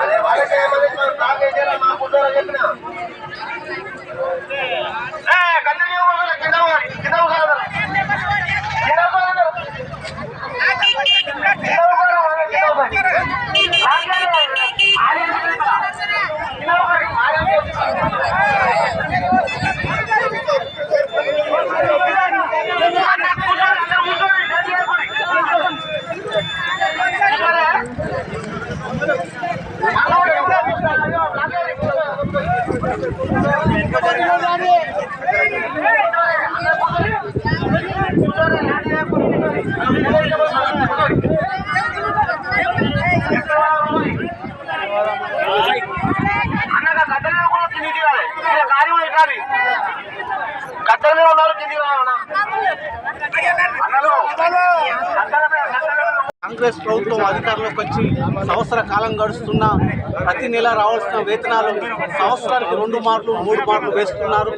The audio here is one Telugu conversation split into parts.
అదే వాళ్ళకి ఏమని మనం తాగే చేయాలి మా కుట్టారని చెప్పిన ఏ, కన్నయ్య ఊరు కింద ఊరు, కింద ఊరు కాదు. కింద ఊరు కాదు. కింద ఊరు కాదు, వాళ్ళ కింద ఊరు కాదు. రాజ్యాలు ఆలయం చేస్తా. కింద ఊరు కాదు, ఆలయం చేస్తా. అన్న కూర్చోండి, అన్న కూర్చోండి, గట్టిగా కూర్చోండి. గద్దలు ఉన్నారు కింది అన్నలు గద్దల మీద గద్దల మీద కాంగ్రెస్ ప్రభుత్వం అధికారంలోకి వచ్చి సంవత్సర కాలం గడుస్తున్నా ప్రతి నెల రావాల్సిన వేతనాలు సంవత్సరానికి రెండు మార్లు మూడు మార్లు వేస్తున్నారు.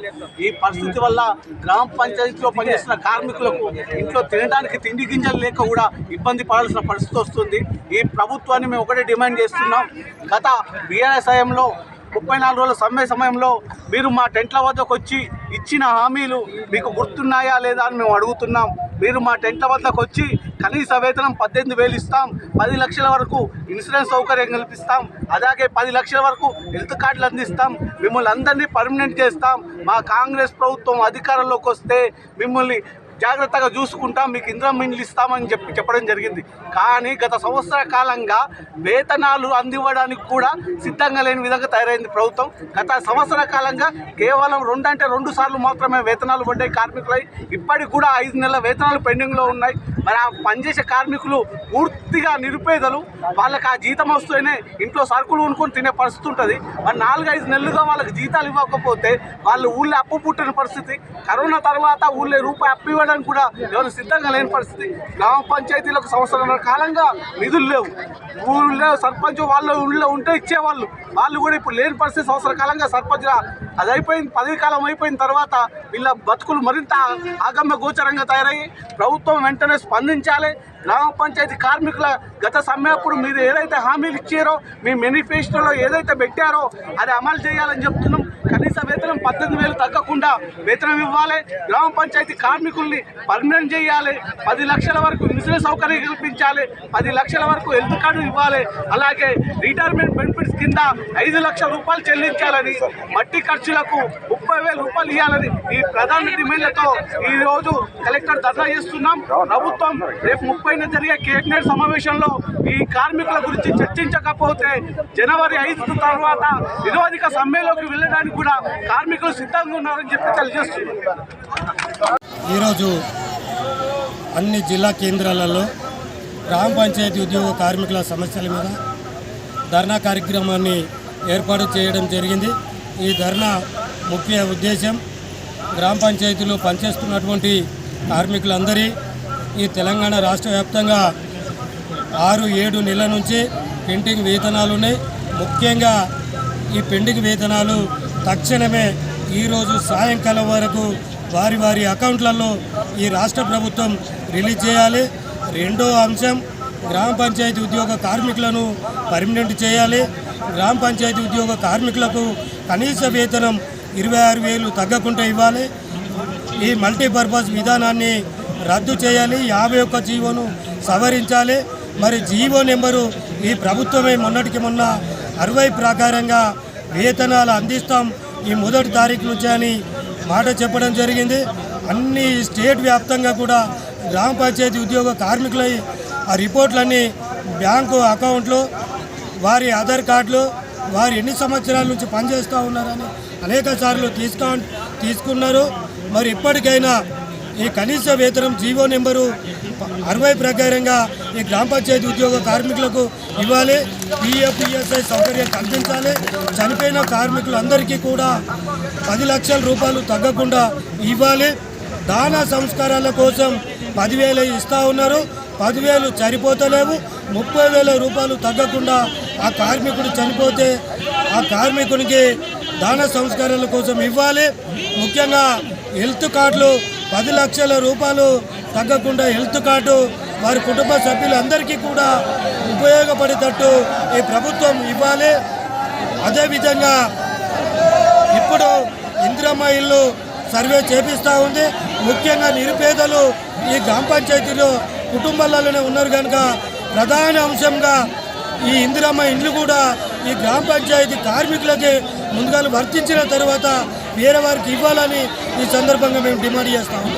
ఈ పరిస్థితి వల్ల గ్రామ పంచాయతీలో పనిచేస్తున్న కార్మికులకు ఇంట్లో తినడానికి తిండి గింజలు లేక కూడా ఇబ్బంది పడాల్సిన పరిస్థితి వస్తుంది. ఈ ప్రభుత్వాన్ని మేము ఒకటే డిమాండ్ చేస్తున్నాం. గత బీఆర్ఎస్ హయాంలో ముప్పై నాలుగు రోజుల సమ్మె సమయంలో మీరు మా టెంట్ల వద్దకు వచ్చి ఇచ్చిన హామీలు మీకు గుర్తున్నాయా లేదా అని మేము అడుగుతున్నాం. మీరు మా టెంట్ల వద్దకు వచ్చి కనీస వేతనం పద్దెనిమిది వేలు ఇస్తాం. పది లక్షల వరకు ఇన్సూరెన్స్ సౌకర్యం కల్పిస్తాం. అలాగే పది లక్షల వరకు హెల్త్ కార్డులు అందిస్తాం. మిమ్మల్ని అందరినీ పర్మనెంట్ చేస్తాం. మా కాంగ్రెస్ ప్రభుత్వం అధికారంలోకి వస్తే మిమ్మల్ని జాగ్రత్తగా చూసుకుంటాం మీకు ఇంద్రం మిండ్లు ఇస్తామని చెప్పి చెప్పడం జరిగింది. కానీ గత సంవత్సర కాలంగా వేతనాలు అందివ్వడానికి కూడా సిద్ధంగా లేని విధంగా తయారైంది ప్రభుత్వం. గత సంవత్సర కాలంగా కేవలం రెండు అంటే రెండు సార్లు మాత్రమే వేతనాలు పడ్డాయి కార్మికులై. ఇప్పటికి కూడా ఐదు నెలల వేతనాలు పెండింగ్లో ఉన్నాయి. మరి ఆ పనిచేసే కార్మికులు పూర్తిగా నిరుపేదలు. వాళ్ళకి ఆ జీతం వస్తేనే ఇంట్లో సరుకులు కొనుక్కొని తినే పరిస్థితి ఉంటుంది. మరి నాలుగైదు నెలలుగా వాళ్ళకి జీతాలు ఇవ్వకపోతే వాళ్ళు ఊళ్ళో అప్పు పుట్టిన పరిస్థితి. కరోనా తర్వాత ఊళ్ళో రూపాయి అప్పు ఇవ్వడానికి కూడా ఎవరు సిద్ధంగా లేని పరిస్థితి. గ్రామ పంచాయతీలకు సంవత్సరాల కాలంగా నిధులు లేవు. ఊళ్ళో సర్పంచ్ వాళ్ళ ఊళ్ళో ఉంటే ఇచ్చేవాళ్ళు. వాళ్ళు కూడా ఇప్పుడు లేని పరిస్థితి సంవత్సర కాలంగా సర్పంచ్ అది అయిపోయింది పదవి కాలం అయిపోయిన తర్వాత వీళ్ళ బతుకులు మరింత ఆగమ్య గోచరంగా తయారయ్యి ప్రభుత్వం వెంటనే స్పందించాలి. గ్రామ పంచాయతీ కార్మికుల గత సమయప్పుడు మీరు ఏదైతే హామీలు ఇచ్చారో మీ మేనిఫెస్టోలో ఏదైతే పెట్టారో అది అమలు చేయాలని చెప్తున్నాం. కనీస వేతనం పద్దెనిమిది వేలు తగ్గకుండా వేతనం ఇవ్వాలి. గ్రామ పంచాయతీ కార్మికుల్ని పర్మనెంట్ చేయాలి. పది లక్షల వరకు ఇన్సూరెన్స్ సౌకర్యం కల్పించాలి. పది లక్షల వరకు హెల్త్ కార్డు ఇవ్వాలి. అలాగే రిటైర్మెంట్ బెనిఫిట్స్ కింద ఐదు లక్షల రూపాయలు చెల్లించాలని మట్టి ఖర్చులకు ముప్పై వేల రూపాయలు ఇవ్వాలని ఈ ప్రధాన డిమాండ్లతో ఈరోజు కలెక్టర్ ధర్నా చేస్తున్నాం. ప్రభుత్వం రేపు ముప్పై పైన జరిగే కేబినెట్ సమావేశంలో ఈ కార్మికుల గురించి చర్చించకపోతే జనవరి ఐదు తర్వాత నిరోధిక సమ్మెలోకి వెళ్ళడానికి కూడా కార్మికులు సిద్ధంగా ఉన్నారని చెప్పి తెలియజేస్తున్నారు. ఈరోజు అన్ని జిల్లా కేంద్రాలలో గ్రామ పంచాయతీ ఉద్యోగ కార్మికుల సమస్యల మీద ధర్నా కార్యక్రమాన్ని ఏర్పాటు చేయడం జరిగింది. ఈ ధర్నా ముఖ్య ఉద్దేశం గ్రామ పంచాయతీలో పనిచేస్తున్నటువంటి కార్మికులందరి ఈ తెలంగాణ రాష్ట్ర వ్యాప్తంగా ఆరు ఏడు నెలల నుంచి పెండింగ్ వేతనాలు ఉన్నాయి. ముఖ్యంగా ఈ పెండింగ్ వేతనాలు తక్షణమే ఈరోజు సాయంకాలం వరకు వారి వారి అకౌంట్లలో ఈ రాష్ట్ర ప్రభుత్వం రిలీజ్ చేయాలి. రెండో అంశం గ్రామ పంచాయతీ ఉద్యోగ కార్మికులను పర్మనెంట్ చేయాలి. గ్రామ పంచాయతీ ఉద్యోగ కార్మికులకు కనీస వేతనం ఇరవై ఆరు వేలు తగ్గకుండా ఇవ్వాలి. ఈ మల్టీపర్పస్ విధానాన్ని రద్దు చేయాలి. యాభై ఒక్క జీవోను సవరించాలి. మరి జీవో నెంబరు ఈ ప్రభుత్వమే మొన్నటికి మొన్న అరవై ప్రకారంగా వేతనాలు అందిస్తాం. ఈ మొదటి తారీఖు నుంచి అని మాట చెప్పడం జరిగింది. అన్ని స్టేట్ వ్యాప్తంగా కూడా గ్రామ పంచాయతీ ఉద్యోగ కార్మికులై ఆ రిపోర్ట్లన్నీ బ్యాంకు అకౌంట్లో వారి ఆధార్ కార్డులు వారు ఎన్ని సంవత్సరాల నుంచి పనిచేస్తూ ఉన్నారని అనేక సార్లు తీసుకు తీసుకున్నారు. మరి ఇప్పటికైనా ఈ కనీస వేతనం జీవో నెంబరు అరవై ప్రకారంగా ఈ గ్రామ పంచాయతీ ఉద్యోగ కార్మికులకు ఇవ్వాలి. పిఎఫ్ఈఎస్ఐ సౌకర్యం కల్పించాలి. చనిపోయిన కార్మికులందరికీ కూడా పది లక్షల రూపాయలు తగ్గకుండా ఇవ్వాలి. దాన సంస్కారాల కోసం పదివేలు ఇస్తూ ఉన్నారు. పదివేలు సరిపోతలేవు. ముప్పై వేల రూపాయలు తగ్గకుండా ఆ కార్మికుడు చనిపోతే ఆ కార్మికునికి దాన సంస్కారాల కోసం ఇవ్వాలి. ముఖ్యంగా హెల్త్ కార్డులు పది లక్షల రూపాయలు తగ్గకుండా హెల్త్ కార్డు వారి కుటుంబ సభ్యులందరికీ కూడా ఉపయోగపడేటట్టు ఈ ప్రభుత్వం ఇవ్వాలి. అదేవిధంగా ఇప్పుడు ఇందిరమ్మ ఇల్లు సర్వే చేపిస్తూ ఉంది. ముఖ్యంగా నిరుపేదలు ఈ గ్రామ పంచాయతీలో కుటుంబాలలోనే ఉన్నారు కనుక ప్రధాన అంశంగా ఈ ఇందిరమ్మ ఇండ్లు కూడా ఈ గ్రామ పంచాయతీ కార్మికులకి ముందుగా వర్తించిన తర్వాత వేరే వారికి ఇవ్వాలని ఈ సందర్భంగా మేము డిమాండ్ చేస్తాము